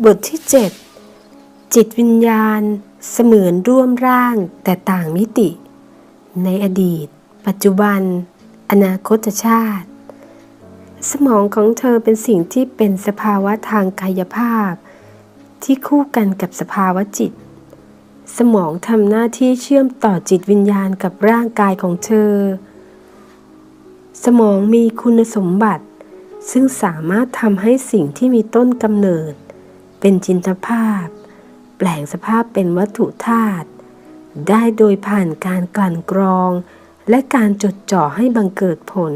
บทที่ 7 จิตวิญญาณ เสมือนร่วมร่างแต่ต่างมิติ ในอดีต ปัจจุบัน อนาคตชาติ สมองของเธอเป็นสิ่งที่เป็นสภาวะทางกายภาพ ที่คู่กันกับสภาวะจิต สมองทำหน้าที่เชื่อมต่อจิตวิญญาณกับร่างกายของเธอ สมองมีคุณสมบัติ ซึ่งสามารถทำให้สิ่งที่มีต้นกำเนิด เป็นจินตภาพ แปลงสภาพเป็นวัตถุธาตุได้โดยผ่านการกลั่นกรอง และการจดจ่อให้บังเกิดผล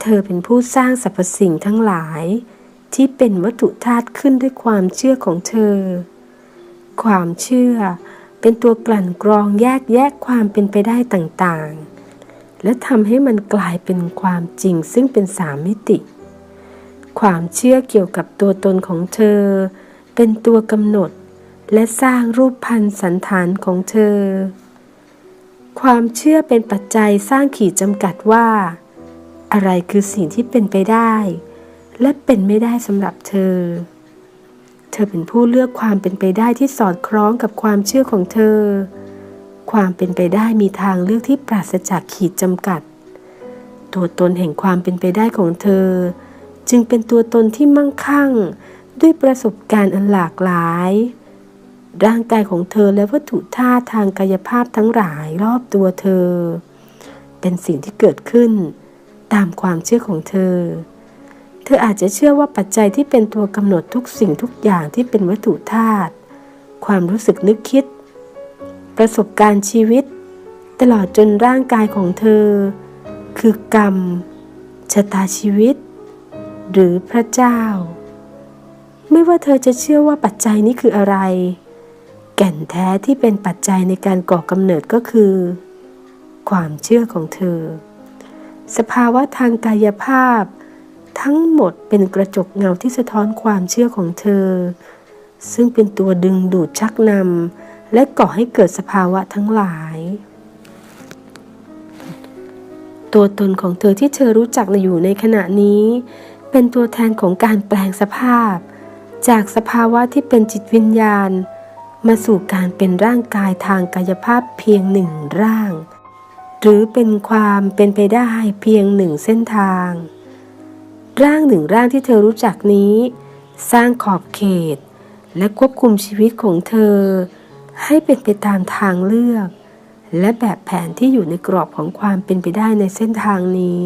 เธอเป็นผู้สร้างสรรพสิ่งทั้งหลาย ที่เป็นวัตถุธาตุขึ้นด้วยความเชื่อของเธอ ความเชื่อเป็นตัวกลั่นกรองแยกแยกความเป็นไปได้ต่างๆ และทำให้มันกลายเป็นความจริงซึ่งเป็นสามมิติ ความเชื่อเกี่ยวกับตัวตนของเธอ เป็นตัวกำหนด และสร้างรูปพันธ์สันฐานของเธอ ความเชื่อเป็นปัจจัยสร้างขีดจำกัดว่า อะไรคือสิ่งที่เป็นไปได้ และเป็นไม่ได้สำหรับเธอ เธอเป็นผู้เลือกความเป็นไปได้ที่สอดคล้องกับความเชื่อของเธอ ความเป็นไปได้มีทางเลือกที่ปราศจากขีดจำกัด ตัวตนแห่งความเป็นไปได้ของเธอ จึงเป็นตัวตนที่มั่งคั่ง ด้วยประสบการณ์อันหลากหลาย ร่างกายของเธอและวัตถุธาตุทางกายภาพทั้งหลายรอบตัวเธอ เป็นสิ่งที่เกิดขึ้น ตามความเชื่อของเธอ เธออาจจะเชื่อว่าปัจจัยที่เป็นตัวกำหนดทุกสิ่งทุกอย่างที่เป็นวัตถุธาตุความรู้สึกนึกคิด ประสบการณ์ชีวิต ตลอดจนร่างกายของเธอ คือกรรมชะตาชีวิต หรือพระเจ้า ไม่ว่าเธอจะเชื่อว่าปัจจัยนี้คืออะไร แก่นแท้ที่เป็นปัจจัยในการก่อกำเนิดก็คือ ความเชื่อของเธอ สภาวะทางกายภาพ ทั้งหมดเป็นกระจกเงาที่สะท้อนความเชื่อของเธอ ซึ่งเป็นตัวดึงดูดชักนำและก่อให้เกิดสภาวะทั้งหลายตัวตนของเธอที่เธอรู้จักอยู่ในขณะนี้ เป็นตัวแทนของการแปลงสภาพ จากสภาวะที่เป็นจิตวิญญาณ มาสู่การเป็นร่างกายทางกายภาพเพียงหนึ่งร่าง หรือเป็นความเป็นไปได้เพียงหนึ่งเส้นทาง ร่างหนึ่งร่างที่เธอรู้จักนี้ สร้างขอบเขต และควบคุมชีวิตของเธอ ให้เป็นไปตามทางเลือก และแบบแผนที่อยู่ในกรอบของความเป็นไปได้ในเส้นทางนี้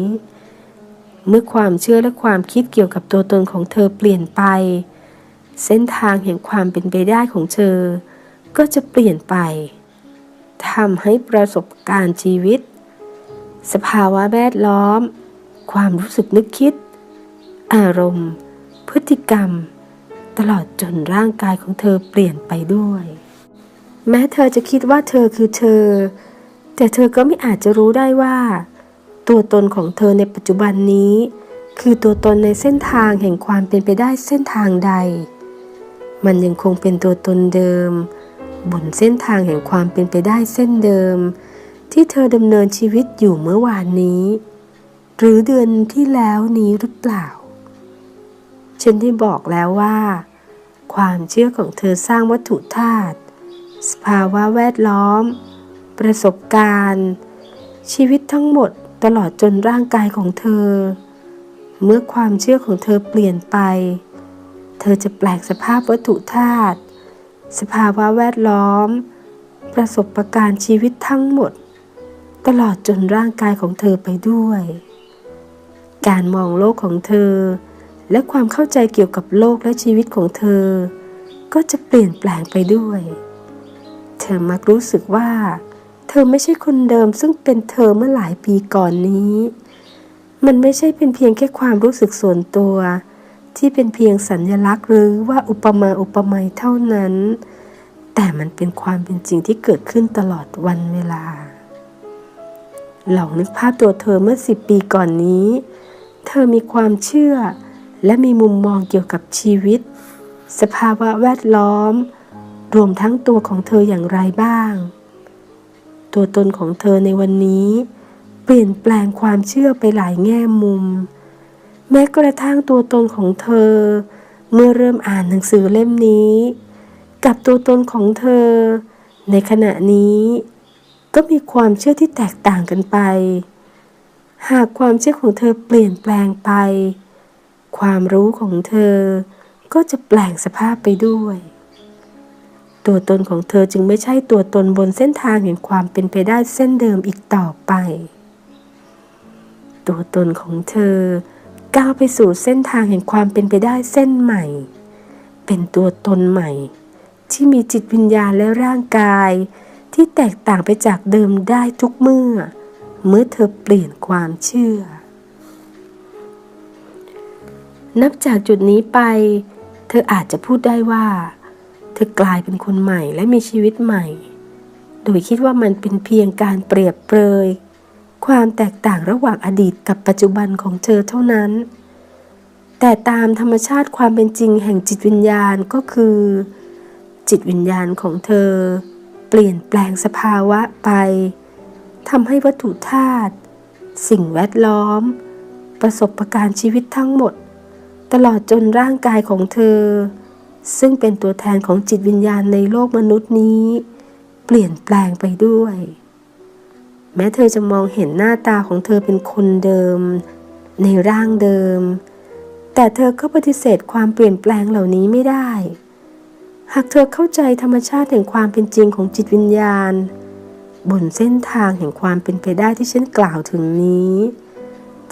เมื่อความเชื่อและความคิดเกี่ยวกับตัวตนของเธอเปลี่ยนไป เส้นทางแห่งความเป็นไปได้ของเธอ ก็จะเปลี่ยนไปทำให้ประสบการณ์ชีวิต สภาวะแวดล้อม ความรู้สึกนึกคิด อารมณ์ พฤติกรรม ตลอดจนร่างกายของเธอเปลี่ยนไปด้วย แม้เธอจะคิดว่าเธอคือเธอ แต่เธอก็ไม่อาจจะรู้ได้ว่า ตัวตนของเธอในปัจจุบันนี้ คือตัวตนในเส้นทางแห่งความเป็นไปได้เส้นทางใด มันยังคงเป็นตัวตนเดิม บนเส้นทางแห่งความเป็นไปได้เส้นเดิม ที่เธอดำเนินชีวิตอยู่เมื่อวานนี้ หรือเดือนที่แล้วนี้หรือเปล่า ฉันได้บอกแล้วว่า ความเชื่อของเธอสร้างวัตถุธาตุสภาวะแวดล้อม ประสบการณ์ ชีวิตทั้งหมด ตลอดจนร่างกายของเธอ เมื่อความเชื่อของเธอเปลี่ยนไป เธอจะแปลงสภาพวัตถุธาตุสภาวะแวดล้อม ประสบะการณ์ชีวิตทั้งหมด ตลอดจนร่างกายของเธอไปด้วย การมองโลกของเธอ และความเข้าใจเกี่ยวกับโลกและชีวิตของเธอ ก็จะเปลี่ยนแปลงไปด้วย เธอมักรู้สึกว่า ธอไม่ใช่คนเดิมซึ่งเป็นเธอเมื่อหลายปีก่อนนี้ มันไม่ใช่เป็นเพียงแค่ความรู้สึกส่วนตัว ที่เป็นเพียงสัญญลักษณ์หรือว่าอุปมาอุปไมยเท่านั้น แต่มันเป็นความเป็นจริงที่เกิดขึ้นตลอดวันเวลาลองนึกภาพตัวเธอเมื่อสิบปีก่อนนี้ เธอมีความเชื่อ และมีมุมมองเกี่ยวกับชีวิต สภาวะแวดล้อม รวมทั้งตัวของเธออย่างไรบ้าง ตัวตนของเธอในวันนี้ เปลี่ยนแปลงความเชื่อไปหลายแง่มุม แม้กระทั่งตัวตนของเธอ เมื่อเริ่มอ่านหนังสือเล่มนี้ กับตัวตนของเธอ ในขณะนี้ ก็มีความเชื่อที่แตกต่างกันไป หากความเชื่อของเธอเปลี่ยนแปลงไป ความรู้ของเธอก็จะแปลงสภาพไปด้วย ตัวตนของเธอจึงไม่ใช่ตัวตนบนเส้นทางแห่งความเป็นไปได้เส้นเดิมอีกต่อไป ตัวตนของเธอก้าวไปสู่เส้นทางแห่งความเป็นไปได้เส้นใหม่ เป็นตัวตนใหม่ ที่มีจิตวิญญาณและร่างกาย ที่แตกต่างไปจากเดิมได้ทุกเมื่อ เมื่อเธอเปลี่ยนความเชื่อ นับจากจุดนี้ไป เธออาจจะพูดได้ว่า เธอกลายเป็นคนใหม่และมีชีวิตใหม่ โดยคิดว่ามันเป็นเพียงการเปรียบเปรย ความแตกต่างระหว่างอดีตกับปัจจุบันของเธอเท่านั้น แต่ตามธรรมชาติความเป็นจริงแห่งจิตวิญญาณก็คือ จิตวิญญาณของเธอ เปลี่ยนแปลงสภาวะไปทำให้วัตถุธาตุสิ่งแวดล้อม ประสบะการณ์ชีวิตทั้งหมด ตลอดจนร่างกายของเธอ ซึ่งเป็นตัวแทนของจิตวิญญาณในโลกมนุษย์นี้ เปลี่ยนแปลงไปด้วย แม้เธอจะมองเห็นหน้าตาของเธอเป็นคนเดิม ในร่างเดิม แต่เธอก็ปฏิเสธความเปลี่ยนแปลงเหล่านี้ไม่ได้ หากเธอเข้าใจธรรมชาติแห่งความเป็นจริงของจิตวิญญาณ บนเส้นทางแห่งความเป็นไปได้ที่ฉันกล่าวถึงนี้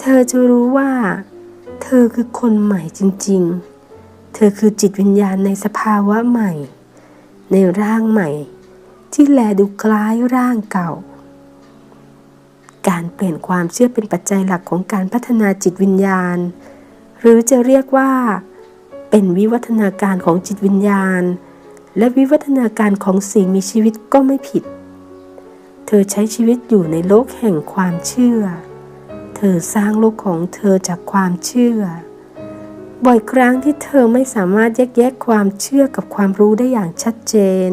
เธอจะรู้ว่า เธอคือคนใหม่จริง ๆ เธอคือจิตวิญญาณในสภาวะใหม่ ในร่างใหม่ ที่แลดูคล้ายร่างเก่า การเปลี่ยนความเชื่อเป็นปัจจัยหลักของการพัฒนาจิตวิญญาณ หรือจะเรียกว่า เป็นวิวัฒนาการของจิตวิญญาณ และวิวัฒนาการของสิ่งมีชีวิตก็ไม่ผิด เธอใช้ชีวิตอยู่ในโลกแห่งความเชื่อ เธอสร้างโลกของเธอจากความเชื่อ บ่อยครั้งที่เธอไม่สามารถแยกแยะความเชื่อกับความรู้ได้อย่างชัดเจน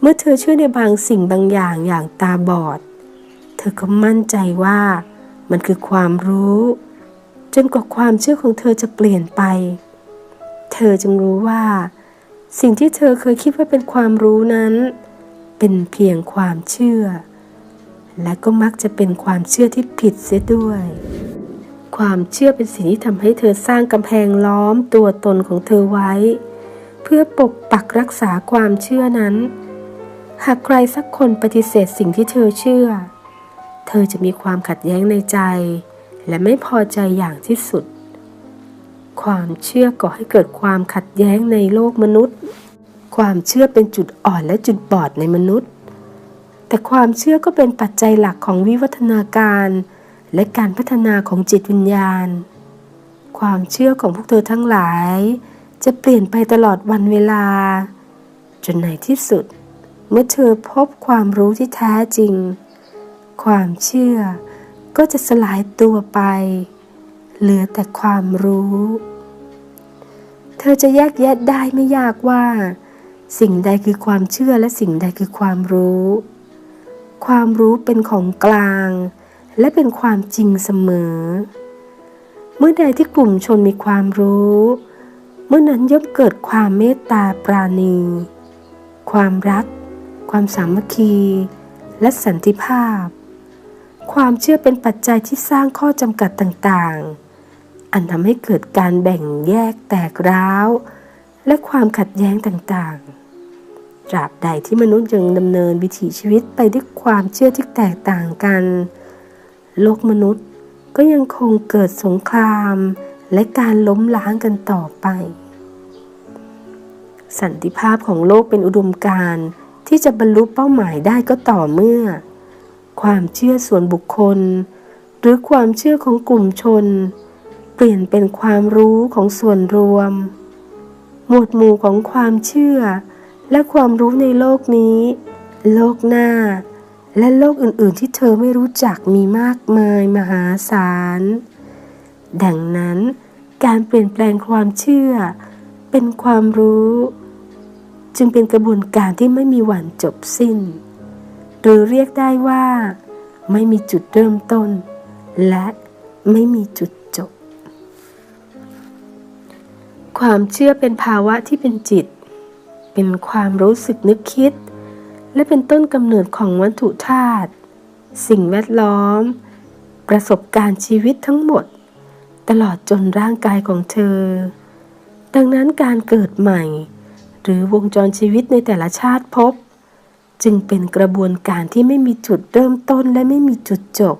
เมื่อเธอเชื่อในบางสิ่งบางอย่างอย่างตาบอด เธอก็มั่นใจว่ามันคือความรู้ จนกว่าความเชื่อของเธอจะเปลี่ยนไป เธอจึงรู้ว่า สิ่งที่เธอเคยคิดว่าเป็นความรู้นั้น เป็นเพียงความเชื่อ และก็มักจะเป็นความเชื่อที่ผิดเสียด้วย ความเชื่อเป็นสิ่งที่ทำให้เธอสร้างกำแพงล้อมตัวตนของเธอไว้ เพื่อปกปักรักษาความเชื่อนั้น หากใครสักคนปฏิเสธสิ่งที่เธอเชื่อ เธอจะมีความขัดแย้งในใจ และไม่พอใจอย่างที่สุด ความเชื่อก่อให้เกิดความขัดแย้งในโลกมนุษย์ ความเชื่อเป็นจุดอ่อนและจุดบอดในมนุษย์ แต่ความเชื่อก็เป็นปัจจัยหลักของวิวัฒนาการ และการพัฒนาของจิตวิญญาณ ความเชื่อของพวกเธอทั้งหลาย จะเปลี่ยนไปตลอดวันเวลา จนในที่สุด เมื่อเธอพบความรู้ที่แท้จริง ความเชื่อก็จะสลายตัวไป เหลือแต่ความรู้ เธอจะแยกแยะได้ไม่ยากว่า สิ่งใดคือความเชื่อและสิ่งใดคือความรู้ ความรู้เป็นของกลาง และเป็นความจริงเสมอ เมื่อใดที่กลุ่มชนมีความรู้ เมื่อนั้นย่อมเกิดความเมตตาปราณี ความรัก ความสามัคคี และสันติภาพ ความเชื่อเป็นปัจจัยที่สร้างข้อจำกัดต่างๆ อันทำให้เกิดการแบ่งแยกแตกร้าว และความขัดแย้งต่างๆตราบใดที่มนุษย์ยังดำเนินวิถีชีวิตไปด้วยความเชื่อที่แตกต่างกัน โลกมนุษย์ก็ยังคงเกิดสงครามและการล้มล้างกันต่อไป สันติภาพของโลกเป็นอุดมการณ์ที่จะบรรลุเป้าหมายได้ก็ต่อเมื่อ ความเชื่อส่วนบุคคล หรือความเชื่อของกลุ่มชน เปลี่ยนเป็นความรู้ของส่วนรวม หมวดหมู่ของความเชื่อ และความรู้ในโลกนี้ โลกหน้า และโลกอื่น ๆที่ เธอไม่รู้จักมีมากมายมหาศาล ดังนั้นการเปลี่ยนแปลงความเชื่อ เป็นความรู้ จึงเป็นกระบวนการที่ไม่มีวันจบสิ้น หรือเรียกได้ว่า ไม่มีจุดเริ่มต้น และไม่มีจุดจบ ความเชื่อเป็นภาวะที่เป็นจิต เป็นความรู้สึกนึกคิด และเป็นต้นกำเนิดของวัตถุธาตุ สิ่งแวดล้อม ประสบการณ์ชีวิตทั้งหมด ตลอดจนร่างกายของเธอ ดังนั้นการเกิดใหม่ หรือวงจรชีวิตในแต่ละชาติภพจึงเป็นกระบวนการที่ไม่มีจุดเริ่มต้นและไม่มีจุดจบ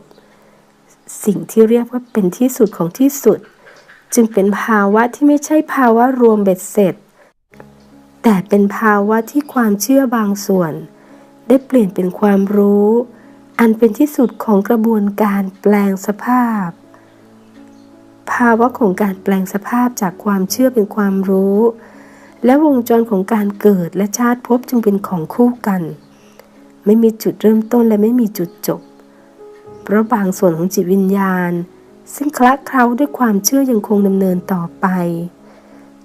สิ่งที่เรียกว่าเป็นที่สุดของที่สุด จึงเป็นภาวะที่ไม่ใช่ภาวะรวมเบ็ดเสร็จ แต่เป็นภาวะที่ความเชื่อบางส่วน ได้เปลี่ยนเป็นความรู้ อันเป็นที่สุดของกระบวนการแปลงสภาพ ภาวะของการแปลงสภาพจากความเชื่อเป็นความรู้ และวงจรของการเกิดและชาติภพจึงเป็นของคู่กัน ไม่มีจุดเริ่มต้นและไม่มีจุดจบ เพราะบางส่วนของจิตวิญญาณ ซึ่งคละเคล้าด้วยความเชื่อยังคงดำเนินต่อไป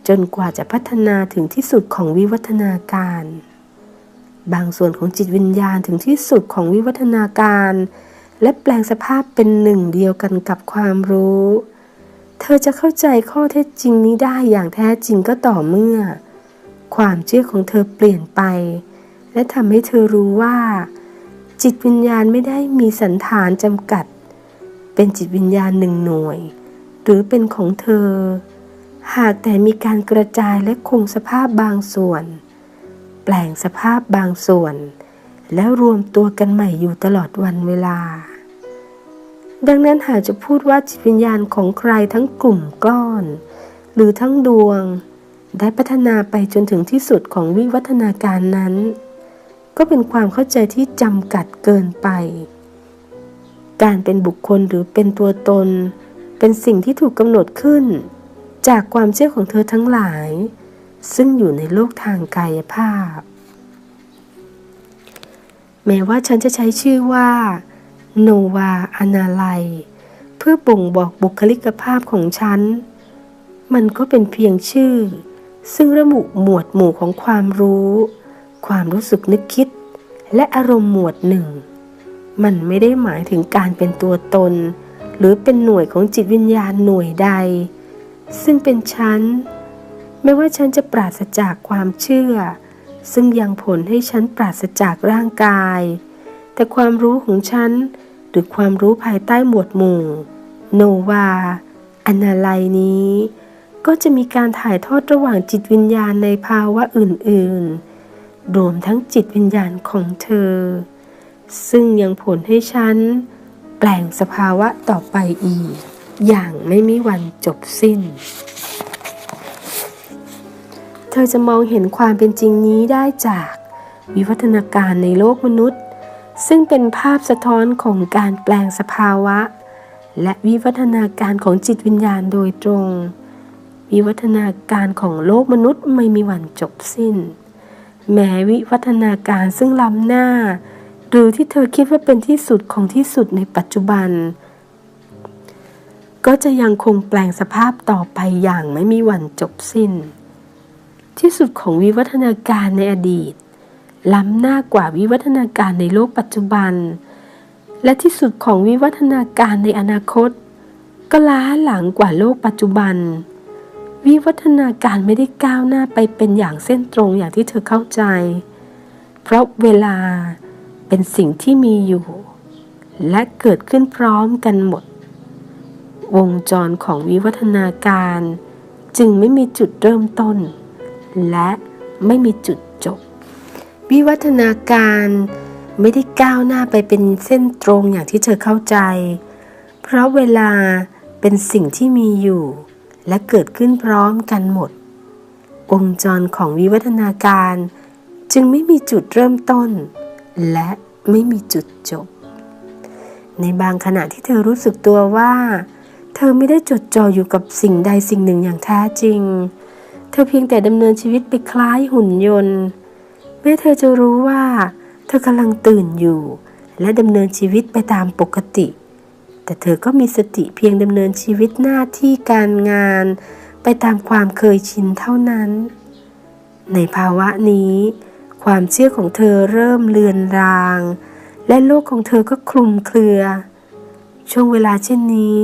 จนกว่าจะพัฒนาถึงที่สุดของวิวัฒนาการ บางส่วนของจิตวิญญาณถึงที่สุดของวิวัฒนาการ และแปลงสภาพเป็นหนึ่งเดียวกันกับความรู้ เธอจะเข้าใจข้อเท็จจริงนี้ได้อย่างแท้จริงก็ต่อเมื่อ ความเชื่อของเธอเปลี่ยนไป และทำให้เธอรู้ว่า จิตวิญญาณไม่ได้มีสันฐานจำกัด เป็นจิตวิญญาณหนึ่งหน่วย หรือเป็นของเธอ หากแต่มีการกระจายและคงสภาพบางส่วน แปลงสภาพบางส่วน แล้วรวมตัวกันใหม่อยู่ตลอดวันเวลา ดังนั้นหากจะพูดว่าจิตวิญญาณของใครทั้งกลุ่มก้อน หรือทั้งดวง ได้พัฒนาไปจนถึงที่สุดของวิวัฒนาการนั้น ก็เป็นความเข้าใจที่จำกัดเกินไป การเป็นบุคคลหรือเป็นตัวตน เป็นสิ่งที่ถูกกำหนดขึ้น จากความเชื่อของเธอทั้งหลาย ซึ่งอยู่ในโลกทางกายภาพ แม้ว่าฉันจะใช้ชื่อว่าโนวาอนาไลเพื่อบ่งบอกบุคลิกภาพของฉัน มันก็เป็นเพียงชื่อ ซึ่งระบุหมวดหมู่ของความรู้ ความรู้สึกนึกคิด และอารมณ์หมวดหนึ่ง มันไม่ได้หมายถึงการเป็นตัวตน หรือเป็นหน่วยของจิตวิญญาณหน่วยใด ซึ่งเป็นฉัน ไม่ว่าฉันจะปราศจากความเชื่อ ซึ่งยังผลให้ฉันปราศจากร่างกาย แต่ความรู้ของฉัน หรือความรู้ภายใต้หมวดหมู่ โนวาอนาไลนี้ ก็จะมีการถ่ายทอดระหว่างจิตวิญญาณในภาวะอื่นๆ รวมทั้งจิตวิญญาณของเธอ ซึ่งยังผลให้ฉัน แปลงสภาวะต่อไปอีก อย่างไม่มีวันจบสิ้น ธอจะมองเห็นความเป็นจริงนี้ได้จาก วิวัฒนาการในโลกมนุษย์ ซึ่งเป็นภาพสะท้อนของการแปลงสภาวะ และวิวัฒนาการของจิตวิญญาณโดยตรง วิวัฒนาการของโลกมนุษย์ไม่มีวันจบสิ้น แม้วิวัฒนาการซึ่งล้ำหน้า หรือที่เธอคิดว่าเป็นที่สุดของที่สุดในปัจจุบัน ก็จะยังคงแปลงสภาพต่อไปอย่างไม่มีวันจบสิ้น ที่สุดของวิวัฒนาการในอดีต ล้ำหน้ากว่าวิวัฒนาการในโลกปัจจุบัน และที่สุดของวิวัฒนาการในอนาคต ก็ล้าหลังกว่าโลกปัจจุบัน วิวัฒนาการไม่ได้ก้าวหน้าไปเป็นอย่างเส้นตรงอย่างที่เธอเข้าใจ เพราะเวลาเป็นสิ่งที่มีอยู่ และเกิดขึ้นพร้อมกันหมด วงจรของวิวัฒนาการ จึงไม่มีจุดเริ่มต้น และไม่มีจุดจบ วิวัฒนาการไม่ได้ก้าวหน้าไปเป็นเส้นตรงอย่างที่เธอเข้าใจ เพราะเวลาเป็นสิ่งที่มีอยู่ และเกิดขึ้นพร้อมกันหมด วงจรของวิวัฒนาการจึงไม่มีจุดเริ่มต้น และไม่มีจุดจบ ในบางขณะที่เธอรู้สึกตัวว่า เธอไม่ได้จดจ่ออยู่กับสิ่งใดสิ่งหนึ่งอย่างแท้จริง ธอเพียงแต่ดำเนินชีวิตไปคล้ายหุ่นยนต์ แม้เธอจะรู้ว่า เธอกำลังตื่นอยู่ และดำเนินชีวิตไปตามปกติ แต่เธอก็มีสติเพียงดำเนินชีวิตหน้าที่การงาน ไปตามความเคยชินเท่านั้น ในภาวะนี้ ความเชื่อของเธอเริ่มเลือนราง และโลกของเธอก็คลุมเครือ ช่วงเวลาเช่นนี้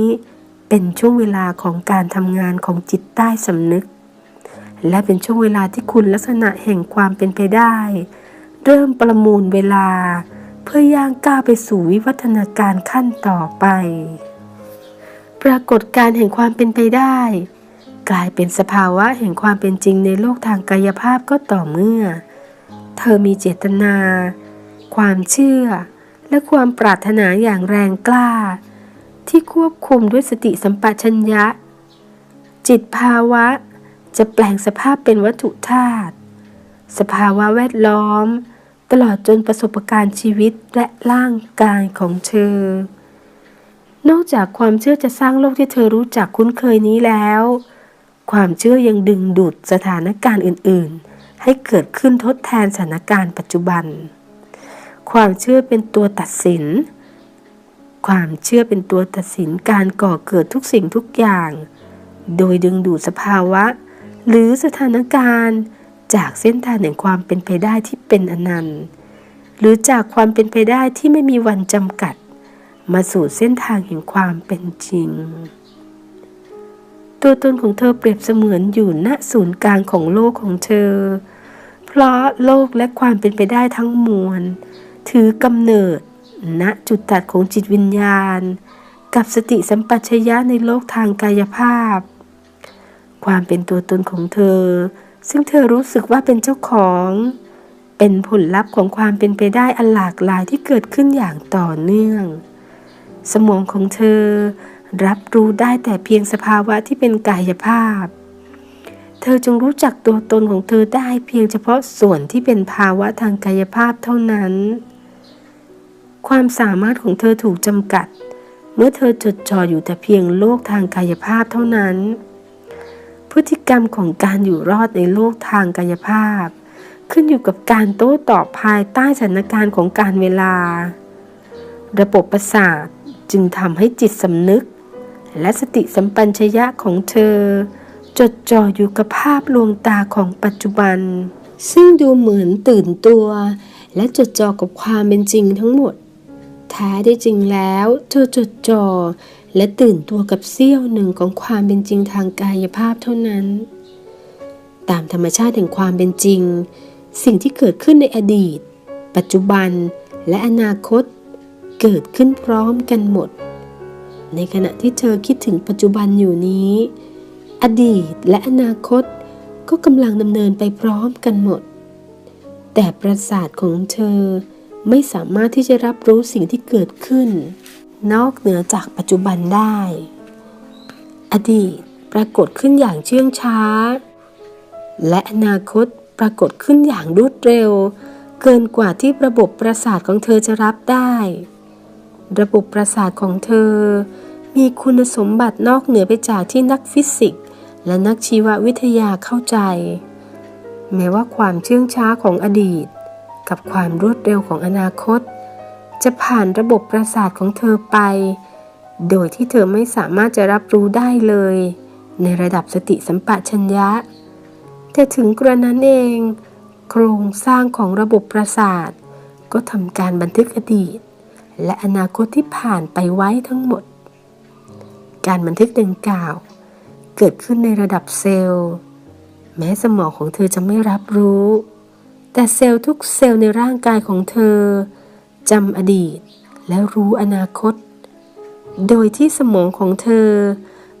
เป็นช่วงเวลาของการทำงานของจิตใต้สำนึก และเป็นช่วงเวลาที่คุณลักษณะแห่งความเป็นไปได้ เริ่มประมูลเวลา เพื่อย่างก้าวไปสู่วิวัฒนาการขั้นต่อไป ปรากฏการแห่งความเป็นไปได้ กลายเป็นสภาวะแห่งความเป็นจริงในโลกทางกายภาพก็ต่อเมื่อ เธอมีเจตนา ความเชื่อ และความปรารถนาอย่างแรงกล้า ที่ควบคุมด้วยสติสัมปชัญญะ จิตภาวะ จะแปลงสภาพเป็นวัตถุธาตุสภาวะแวดล้อม ตลอดจนประสบการณ์ชีวิตและร่างกายของเธอ นอกจากความเชื่อจะสร้างโลกที่เธอรู้จักคุ้นเคยนี้แล้ว ความเชื่อยังดึงดูดสถานการณ์อื่น ๆ ให้เกิดขึ้นทดแทนสถานการณ์ปัจจุบัน ความเชื่อเป็นตัวตัดสิน ความเชื่อเป็นตัวตัดสินการก่อเกิดทุกสิ่งทุกอย่าง โดยดึงดูดสภาวะ หรือสถานการณ์ จากเส้นทางแห่งความเป็นไปได้ที่เป็นอนันต์ หรือจากความเป็นไปได้ที่ไม่มีวันจำกัด มาสู่เส้นทางแห่งความเป็นจริง ตัวตนของเธอเปรียบเสมือนอยู่ณศูนย์กลางของโลกของเธอ เพราะโลกและความเป็นไปได้ทั้งมวล ถือกำเนิดณจุดตัดของจิตวิญญาณ กับสติสัมปชัญญะในโลกทางกายภาพ ความเป็นตัวตนของเธอ ซึ่งเธอรู้สึกว่าเป็นเจ้าของ เป็นผลลัพธ์ของความเป็นไปได้อันหลากหลายที่เกิดขึ้นอย่างต่อเนื่อง สมองของเธอรับรู้ได้แต่เพียงสภาวะที่เป็นกายภาพ เธอจงรู้จักตัวตนของเธอได้เพียงเฉพาะส่วนที่เป็นภาวะทางกายภาพเท่านั้น ความสามารถของเธอถูกจำกัด เมื่อเธอจดจ่ออยู่แต่เพียงโลกทางกายภาพเท่านั้น พฤติกรรมของการอยู่รอดในโลกทางกายภาพ ขึ้นอยู่กับการโต้ตอบภายใต้สถานการณ์ของการเวลา ระบบประสาทจึงทำให้จิตสำนึก และสติสัมปัญชยะของเธอ จดจ่ออยู่กับภาพลวงตาของปัจจุบัน ซึ่งดูเหมือนตื่นตัว และจดจ่อกับความเป็นจริงทั้งหมดแท้ได้จริงแล้วเธอจดจ่อ และตื่นตัวกับเสี้ยวหนึ่งของความเป็นจริงทางกายภาพเท่านั้น ตามธรรมชาติแห่งความเป็นจริง สิ่งที่เกิดขึ้นในอดีต ปัจจุบันและอนาคต เกิดขึ้นพร้อมกันหมด ในขณะที่เธอคิดถึงปัจจุบันอยู่นี้ อดีตและอนาคตก็กำลังดำเนินไปพร้อมกันหมด แต่ประสาทของเธอไม่สามารถที่จะรับรู้สิ่งที่เกิดขึ้น นอกเหนือจากปัจจุบันได้ อดีตปรากฏขึ้นอย่างเชื่องช้า และอนาคตปรากฏขึ้นอย่างรวดเร็ว เกินกว่าที่ระบบประสาทของเธอจะรับได้ ระบบประสาทของเธอ มีคุณสมบัตินอกเหนือไปจากที่นักฟิสิกส์และนักชีววิทยาเข้าใจ แม้ว่าความเชื่องช้าของอดีต กับความรวดเร็วของอนาคต จะผ่านระบบประสาทของเธอไป โดยที่เธอไม่สามารถจะรับรู้ได้เลย ในระดับสติสัมปชัญญะ แต่ถึงกระนั้นเอง โครงสร้างของระบบประสาท ก็ทำการบันทึกอดีต และอนาคตที่ผ่านไปไว้ทั้งหมด การบันทึกดังกล่าว เกิดขึ้นในระดับเซลล์ แม้สมองของเธอจะไม่รับรู้ แต่เซลล์ทุกเซลล์ในร่างกายของเธอ จำอดีตและรู้อนาคต โดยที่สมองของเธอ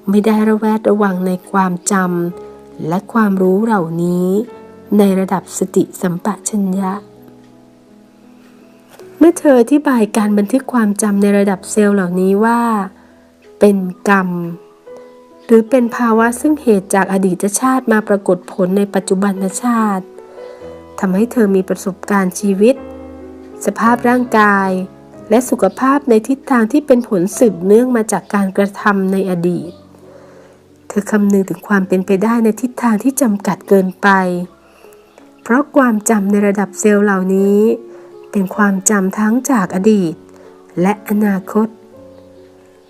ไม่ได้ระแวดระวังในความจำและความรู้เหล่านี้ในระดับสติสัมปชัญญะ เมื่อเธออธิบายการบันทึกความจำในระดับเซลล์เหล่านี้ว่า เป็นกรรม หรือเป็นภาวะซึ่งเหตุจากอดีตชาติมาปรากฏผลในปัจจุบันชาติทำให้เธอมีประสบการณ์ชีวิต สภาพร่างกาย และสุขภาพในทิศทางที่เป็นผลสืบเนื่องมาจากการกระทำในอดีต เธอคำนึงถึงความเป็นไปได้ในทิศทางที่จำกัดเกินไป เพราะความจำในระดับเซลล์เหล่านี้ เป็นความจำทั้งจากอดีต และอนาคต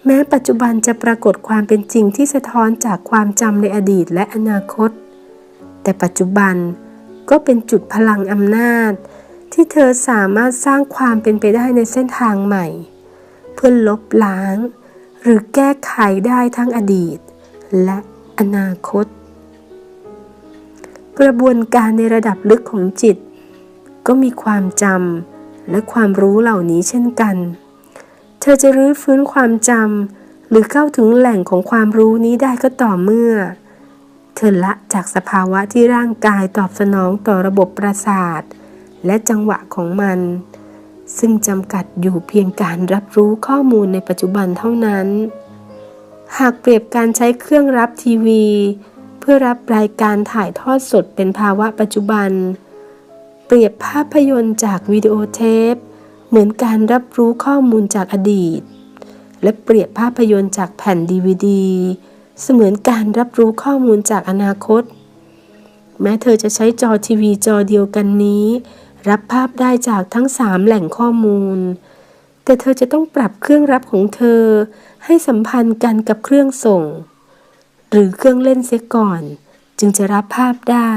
แม้ปัจจุบันจะปรากฏความเป็นจริงที่สะท้อนจากความจำในอดีตและอนาคต แต่ปัจจุบันก็เป็นจุดพลังอำนาจ ที่เธอสามารถสร้างความเป็นไปได้ในเส้นทางใหม่ เพื่อลบล้าง หรือแก้ไขได้ทั้งอดีต และอนาคต กระบวนการในระดับลึกของจิต ก็มีความจำและความรู้เหล่านี้เช่นกัน เธอจะรื้อฟื้นความจำหรือเข้าถึงแหล่งของความรู้นี้ได้ก็ต่อเมื่อ เธอละจากสภาวะที่ร่างกายตอบสนองต่อระบบประสาท และจังหวะของมัน ซึ่งจำกัดอยู่เพียงการรับรู้ข้อมูลในปัจจุบันเท่านั้น หากเปรียบการใช้เครื่องรับทีวี เพื่อรับรายการถ่ายทอดสดเป็นภาวะปัจจุบัน เปรียบภาพยนตร์จากวิดีโอเทป เหมือนการรับรู้ข้อมูลจากอดีต และเปรียบภาพยนตร์จากแผ่นดีวดีเสมือนการรับรู้ข้อมูลจากอนาคต แม้เธอจะใช้จอทีวีจอเดียวกันนี้ รับภาพได้จากทั้งสามแหล่งข้อมูล แต่เธอจะต้องปรับเครื่องรับของเธอให้สัมพันธ์กันกับเครื่องส่ง หรือเครื่องเล่นเสียก่อน จึงจะรับภาพได้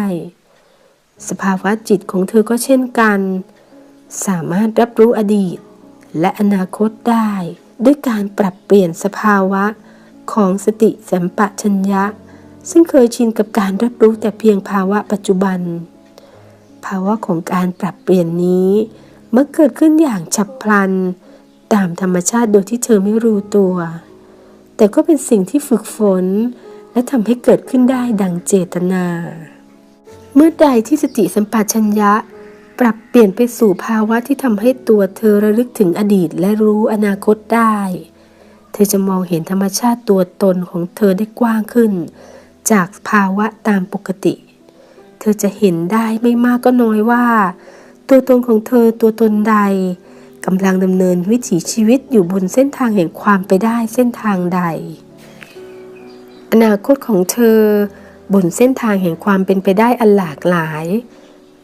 สภาวะจิตของเธอก็เช่นกัน สามารถรับรู้อดีต และอนาคตได้ ด้วยการปรับเปลี่ยนสภาวะของสติสัมปชัญญะ ซึ่งเคยชินกับการรับรู้แต่เพียงภาวะปัจจุบัน ภาวะของการปรับเปลี่ยนนี้เมื่อเกิดขึ้นอย่างฉับพลัน ตามธรรมชาติโดยที่เธอไม่รู้ตัว แต่ก็เป็นสิ่งที่ฝึกฝน และทำให้เกิดขึ้นได้ดังเจตนา เมื่อใดที่สติสัมปชัญญะ ปรับเปลี่ยนไปสู่ภาวะที่ทำให้ตัวเธอระลึกถึงอดีตและรู้อนาคตได้ เธอจะมองเห็นธรรมชาติตัวตนของเธอได้กว้างขึ้น จากภาวะตามปกติ ธอจะเห็นได้ไม่มากก็น้อยว่า ตัวตนของเธอตัวตนใดกำลังดำเนินวิถีชีวิตอยู่บนเส้นทางแห่งความไปได้เส้นทางใด อนาคตของเธอบนเส้นทางแห่งความเป็นไปได้อันหลากหลาย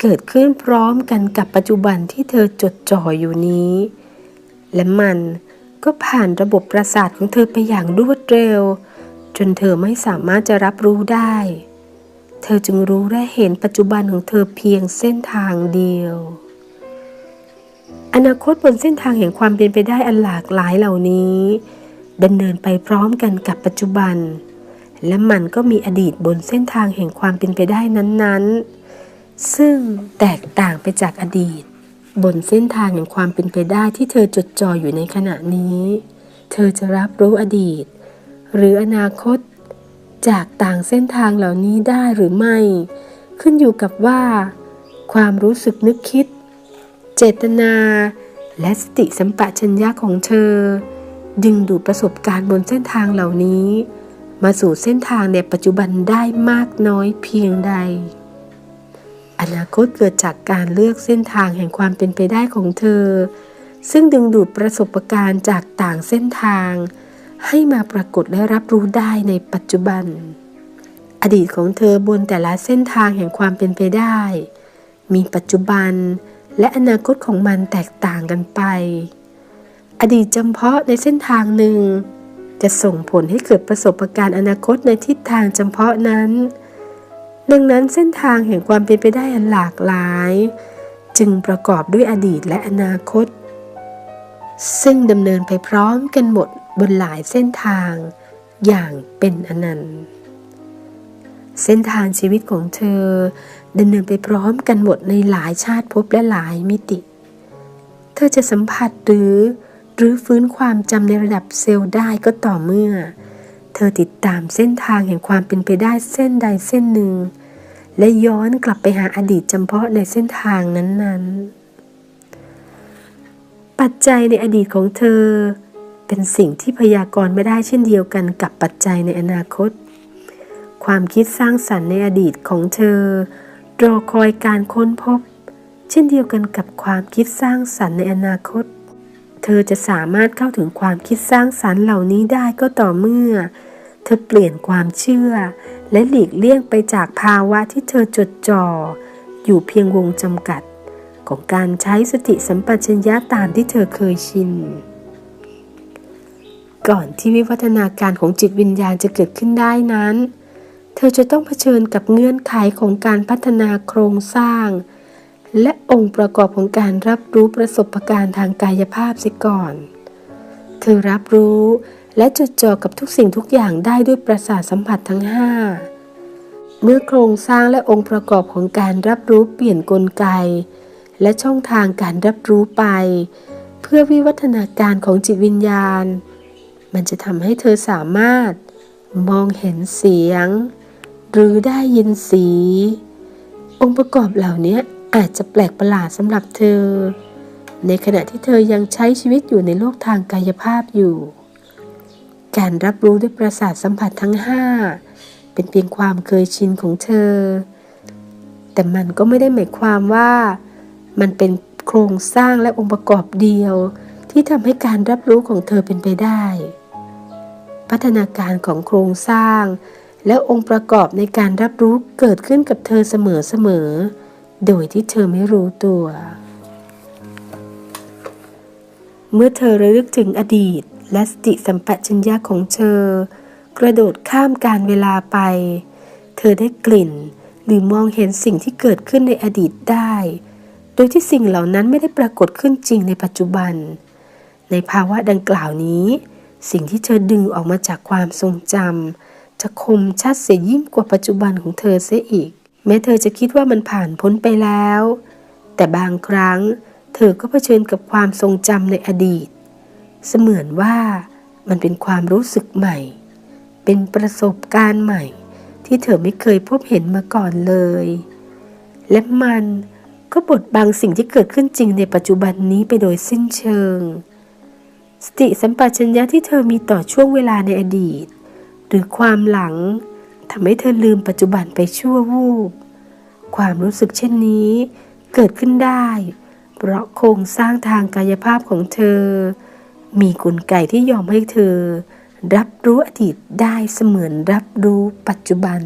เกิดขึ้นพร้อมกันกับปัจจุบันที่เธอจดจ่ออยู่นี้ และมันก็ผ่านระบบประสาทของเธอไปอย่างรวดเร็ว จนเธอไม่สามารถจะรับรู้ได้ เธอจึงรู้และเห็นปัจจุบันของเธอเพียงเส้นทางเดียว อนาคตบนเส้นทางแห่งความเป็นไปได้อันหลากหลายเหล่านี้ดำเนินไปพร้อมกันกับปัจจุบัน และมันก็มีอดีตบนเส้นทางแห่งความเป็นไปได้นั้นๆ ซึ่งแตกต่างไปจากอดีต บนเส้นทางแห่งความเป็นไปได้ที่เธอจดจ่ออยู่ในขณะนี้ เธอจะรับรู้อดีต หรืออนาคต จากต่างเส้นทางเหล่านี้ได้หรือไม่ ขึ้นอยู่กับว่า ความรู้สึกนึกคิด เจตนา และสติสัมปชัญญะของเธอ ดึงดูดประสบการณ์บนเส้นทางเหล่านี้ มาสู่เส้นทางในปัจจุบันได้มากน้อยเพียงใด อนาคตเกิดจากการเลือกเส้นทางแห่งความเป็นไปได้ของเธอ ซึ่งดึงดูดประสบการณ์จากต่างเส้นทาง ให้มาปรากฏและรับรู้ได้ในปัจจุบัน อดีตของเธอบนแต่ละเส้นทางแห่งความเป็นไปได้ มีปัจจุบันและอนาคตของมันแตกต่างกันไป อดีตจำเพาะในเส้นทางหนึ่ง จะส่งผลให้เกิดประสบการณ์อนาคตในทิศทางจำเพาะนั้น ดังนั้นเส้นทางแห่งความเป็นไปได้อันหลากหลาย จึงประกอบด้วยอดีตและอนาคต ซึ่งดำเนินไปพร้อมกันหมดบนหลายเส้นทางอย่างเป็นอนันต์ เส้นทางชีวิตของเธอดำเนินไปพร้อมกันหมดในหลายชาติภพและหลายมิติ เธอจะสัมผัสหรือหรือฟื้นความจำในระดับเซลล์ได้ก็ต่อเมื่อ เธอติดตามเส้นทางแห่งความเป็นไปได้เส้นใดเส้นหนึ่ง และย้อนกลับไปหาอดีตจำเพาะในเส้นทางนั้นๆ ปัจจัยในอดีตของเธอ เป็นสิ่งที่พยากรณ์ไม่ได้เช่นเดียวกันกับปัจจัยในอนาคต ความคิดสร้างสรรค์ในอดีตของเธอ รอคอยการค้นพบ เช่นเดียวกันกับความคิดสร้างสรรค์ในอนาคต เธอจะสามารถเข้าถึงความคิดสร้างสรรค์เหล่านี้ได้ก็ต่อเมื่อ เธอเปลี่ยนความเชื่อ และหลีกเลี่ยงไปจากภาวะที่เธอจดจ่ออยู่เพียงวงจำกัด ของการใช้สติสัมปชัญญะตามที่เธอเคยชิน ก่อนที่วิวัฒนาการของจิตวิญญาณจะเกิดขึ้นได้นั้น เธอจะต้องเผชิญกับเงื่อนไขของการพัฒนาโครงสร้าง และองค์ประกอบของการรับรู้ประสบการณ์ทางกายภาพเสียก่อน เธอรับรู้และจดจ่อกับทุกสิ่งทุกอย่างได้ด้วยประสาทสัมผัสทั้งห้าเมื่อโครงสร้างและองค์ประกอบของการรับรู้เปลี่ยนกลไก และช่องทางการรับรู้ไป เพื่อวิวัฒนาการของจิตวิญญาณ มันจะทำให้เธอสามารถมองเห็นเสียง หรือได้ยินสี องค์ประกอบเหล่านี้อาจจะแปลกประหลาดสำหรับเธอ ในขณะที่เธอยังใช้ชีวิตอยู่ในโลกทางกายภาพอยู่ การรับรู้ด้วยประสาทสัมผัสทั้งห้าเป็นเพียงความเคยชินของเธอ แต่มันก็ไม่ได้หมายความว่า มันเป็นโครงสร้างและองค์ประกอบเดียว ที่ทำให้การรับรู้ของเธอเป็นไปได้ พัฒนาการของโครงสร้าง และองค์ประกอบในการรับรู้เกิดขึ้นกับเธอเสมอๆ โดยที่เธอไม่รู้ตัว เมื่อเธอระลึกถึงอดีต และสติสัมปชัญญะของเธอ กระโดดข้ามการเวลาไป เธอได้กลิ่น หรือมองเห็นสิ่งที่เกิดขึ้นในอดีตได้ ยที่สิ่งเหล่านั้นไม่ได้ปรากฏขึ้นจริงในปัจจุบัน ในภาวะดังกล่าวนี้ สิ่งที่เธอดึงออกมาจากความทรงจำจะคมชัดเสียยิ่งกว่าปัจจุบันของเธอเสียอีก แม้เธอจะคิดว่ามันผ่านพ้นไปแล้ว แต่บางครั้ง เธอก็เผชิญกับความทรงจำในอดีต เสมือนว่ามันเป็นความรู้สึกใหม่ เป็นประสบการณ์ใหม่ ที่เธอไม่เคยพบเห็นมาก่อนเลย และมัน ก็บดบังสิ่งที่เกิดขึ้นจริงในปัจจุบันนี้ไปโดยสิ้นเชิง สติสัมปชัญญะที่เธอมีต่อช่วงเวลาในอดีต หรือความหลังทำให้เธอลืมปัจจุบันไปชั่ววูบ ความรู้สึกเช่นนี้ เกิดขึ้นได้ เพราะโครงสร้างทางกายภาพของเธอ มีกลไกที่ยอมให้เธอ รับรู้อดีตได้เสมือนรับรู้ปัจจุบัน